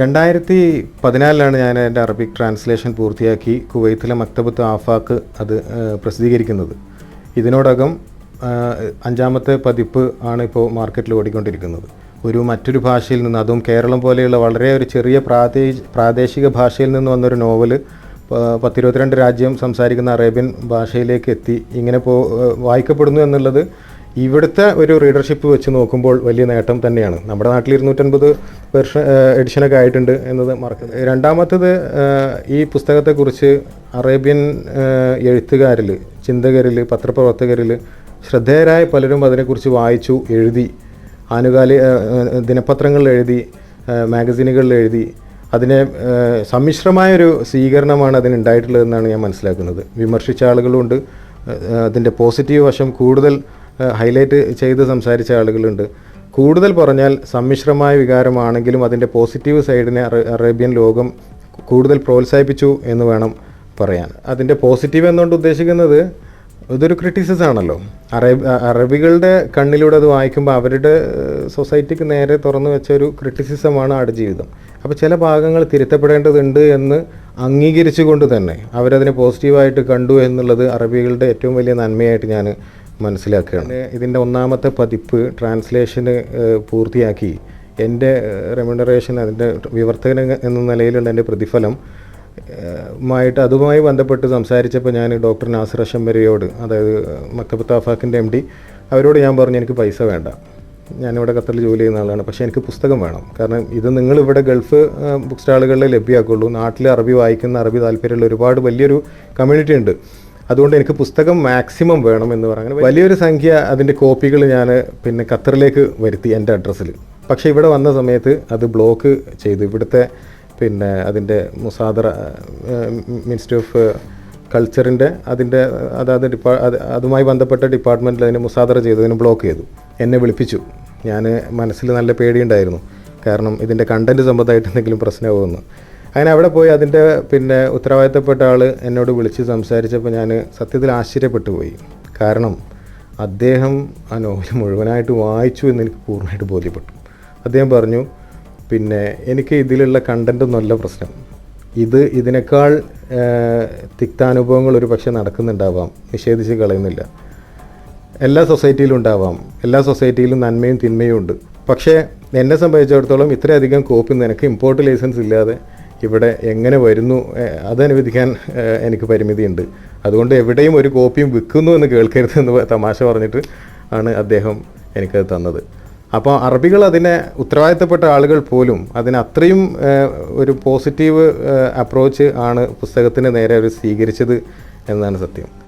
രണ്ടായിരത്തി പതിനാലിലാണ് ഞാൻ എന്റെ അറബിക് ട്രാൻസ്ലേഷൻ പൂർത്തിയാക്കി കുവൈത്തിലെ മക്തബത്ത് ആഫാക്ക് അത് പ്രസിദ്ധീകരിക്കുന്നത്. ഇതിനോടകം അഞ്ചാമത്തെ പതിപ്പ് ആണ് ഇപ്പോൾ മാർക്കറ്റിൽ ഓടിക്കൊണ്ടിരിക്കുന്നത്. ഒരു മറ്റൊരു ഭാഷയിൽ നിന്ന് അതും കേരളം പോലെയുള്ള വളരെ ഒരു ചെറിയ പ്രാദേശിക പ്രാദേശിക ഭാഷയിൽ നിന്ന് വന്നൊരു നോവൽ പത്തിരുപത്തിരണ്ട് രാജ്യം സംസാരിക്കുന്ന അറേബ്യൻ ഭാഷയിലേക്ക് എത്തി. ഇങ്ങനെ പോ വായിക്കപ്പെടുന്നു എന്നുള്ളത് ഇവിടുത്തെ ഒരു റീഡർഷിപ്പ് വെച്ച് നോക്കുമ്പോൾ വലിയ നേട്ടം തന്നെയാണ്. നമ്മുടെ നാട്ടിൽ ഇരുന്നൂറ്റൻപത് വെർഷൻ എഡിഷനൊക്കെ ആയിട്ടുണ്ട് എന്നത് മറക്കുന്നത് രണ്ടാമത്തത് ഈ പുസ്തകത്തെക്കുറിച്ച് അറേബ്യൻ എഴുത്തുകാരിൽ ചിന്തകരിൽ പത്രപ്രവർത്തകരിൽ ശ്രദ്ധേയരായ പലരും അതിനെക്കുറിച്ച് വായിച്ചു എഴുതി ആനുകാലിക ദിനപത്രങ്ങളിൽ എഴുതി മാഗസീനുകളിൽ എഴുതി. അതിനെ സമ്മിശ്രമായൊരു സ്വീകരണമാണ് അതിനുണ്ടായിട്ടുള്ളതെന്നാണ് ഞാൻ മനസ്സിലാക്കുന്നത്. വിമർശിച്ച ആളുകളുണ്ട് അതിന്റെ പോസിറ്റീവ് വശം കൂടുതൽ ഹൈലൈറ്റ് ചെയ്ത് സംസാരിച്ച ആളുകളുണ്ട്. കൂടുതൽ പറഞ്ഞാൽ സമ്മിശ്രമായ വികാരമാണെങ്കിലും അതിന്റെ പോസിറ്റീവ് സൈഡിനെ അറ- അറേബ്യൻ ലോകം കൂടുതൽ പ്രോത്സാഹിപ്പിച്ചു എന്ന് വേണം പറയാൻ. അതിന്റെ പോസിറ്റീവ് എന്നുകൊണ്ട് ഉദ്ദേശിക്കുന്നത് ഇതൊരു ക്രിറ്റിസിസം ആണല്ലോ. അറബ് അറബികളുടെ കണ്ണിലൂടെ അത് വായിക്കുമ്പോൾ അവരുടെ സൊസൈറ്റിക്ക് നേരെ തുറന്നു വെച്ച ഒരു ക്രിറ്റിസിസമാണ് ആടുജീവിതം അപ്പോൾ ചില ഭാഗങ്ങൾ തിരുത്തപ്പെടേണ്ടതുണ്ട് എന്ന് അംഗീകരിച്ചുകൊണ്ട് തന്നെ അവരതിനെ പോസിറ്റീവായിട്ട് കണ്ടു എന്നുള്ളത് അറബികളുടെ ഏറ്റവും വലിയ നന്മയായിട്ട് ഞാൻ മനസ്സിലാക്കുകയാണ്. ഇതിന്റെ ഒന്നാമത്തെ പതിപ്പ് ട്രാൻസ്ലേഷന് പൂർത്തിയാക്കി. എന്റെ റെമ്യൂണറേഷൻ അതിന്റെ വിവർത്തകൻ എന്ന നിലയിലുള്ള എന്റെ പ്രതിഫലം മായിട്ട് അതുമായി ബന്ധപ്പെട്ട് സംസാരിച്ചപ്പോൾ ഞാൻ ഡോക്ടർ നാസർ അഷംബരയോട് അതായത് മക്കബത്ത് ആഫാക്കിന്റെ എം ഡി അവരോട് ഞാൻ പറഞ്ഞു എനിക്ക് പൈസ വേണ്ട. ഞാനിവിടെ ഖത്തറിൽ ജോലി ചെയ്യുന്ന ആളാണ്. പക്ഷേ എനിക്ക് പുസ്തകം വേണം. കാരണം ഇത് നിങ്ങൾ ഇവിടെ ഗൾഫ് ബുക്ക് സ്റ്റാളുകളിൽ ലഭ്യമാക്കുള്ളൂ. നാട്ടിൽ അറബി വായിക്കുന്ന അറബി താല്പര്യമുള്ള ഒരുപാട് വലിയൊരു കമ്മ്യൂണിറ്റി ഉണ്ട് അതുകൊണ്ട് എനിക്ക് പുസ്തകം മാക്സിമം വേണം എന്ന് പറഞ്ഞു വലിയൊരു സംഖ്യ അതിന്റെ കോപ്പികൾ ഞാൻ പിന്നെ ഖത്തറിലേക്ക് വരുത്തി എന്റെ അഡ്രസ്സിൽ. പക്ഷേ ഇവിടെ വന്ന സമയത്ത് അത് ബ്ലോക്ക് ചെയ്തു. ഇവിടുത്തെ പിന്നെ അതിന്റെ മുസാദറ മിനിസ്ട്രി ഓഫ് കൾച്ചറിന്റെ അതിന്റെ അതായത് ഡിപ്പാ അത് അതുമായി ബന്ധപ്പെട്ട ഡിപ്പാർട്ട്മെന്റിൽ അതിനെ മുസാദറ ചെയ്തു. അതിനെ ബ്ലോക്ക് ചെയ്തു. എന്നെ വിളിപ്പിച്ചു. ഞാൻ മനസ്സിൽ നല്ല പേടിയുണ്ടായിരുന്നു. കാരണം ഇതിന്റെ കണ്ടന്റ് സംബന്ധമായിട്ട് എന്തെങ്കിലും പ്രശ്നമാകുമെന്ന് അങ്ങനെ അവിടെ പോയി അതിന്റെ പിന്നെ ഉത്തരവാദിത്തപ്പെട്ട ആൾ എന്നോട് വിളിച്ച് സംസാരിച്ചപ്പോൾ ഞാൻ സത്യത്തിൽ ആശ്ചര്യപ്പെട്ടു പോയി. കാരണം അദ്ദേഹം ആ നോവൽ മുഴുവനായിട്ട് വായിച്ചു എന്ന് എനിക്ക് പൂർണമായിട്ട് ബോധ്യപ്പെട്ടു. അദ്ദേഹം പറഞ്ഞു പിന്നെ എനിക്ക് ഇതിലുള്ള കണ്ടന്റ് നല്ല പ്രശ്നം. ഇത് ഇതിനേക്കാൾ തിക്താനുഭവങ്ങൾ ഒരു പക്ഷേ നടക്കുന്നുണ്ടാവാം. നിഷേധിച്ച് കളയുന്നില്ല. എല്ലാ സൊസൈറ്റിയിലും ഉണ്ടാവാം. എല്ലാ സൊസൈറ്റിയിലും നന്മയും തിന്മയും ഉണ്ട്. പക്ഷേ എന്നെ സംബന്ധിച്ചിടത്തോളം ഇത്രയധികം കോപ്പി നിനക്ക് ഇമ്പോർട്ട് ലൈസൻസ് ഇല്ലാതെ ഇവിടെ എങ്ങനെ വരുന്നു അതനുവദിക്കാൻ അത് എനിക്ക് പരിമിതിയുണ്ട്. അതുകൊണ്ട് എവിടെയും ഒരു കോപ്പിയും വിൽക്കുന്നു എന്ന് കേൾക്കരുത് എന്ന് തമാശ പറഞ്ഞിട്ട് ആണ് അദ്ദേഹം എനിക്കത് തന്നത്. അപ്പോൾ അറബികൾ അതിനെ ഉത്തരവാദിത്തപ്പെട്ട ആളുകൾ പോലും അതിന് അത്രയും ഒരു പോസിറ്റീവ് അപ്രോച്ച് ആണ് പുസ്തകത്തിന് നേരെ അവർ സ്വീകരിച്ചത് എന്നാണ് സത്യം.